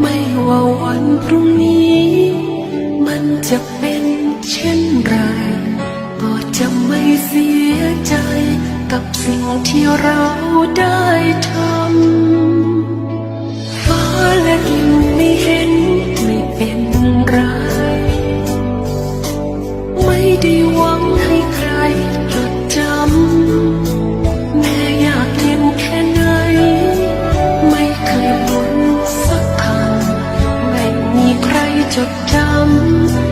ไม่ว่าวันพรุ่งนี้ มันจะเป็นเช่นไรก็จะไม่เสียใจกับสิ่งที่เราได้ทำฟาและดิไม่เห็นไม่เป็นไร ไม่ด้ took time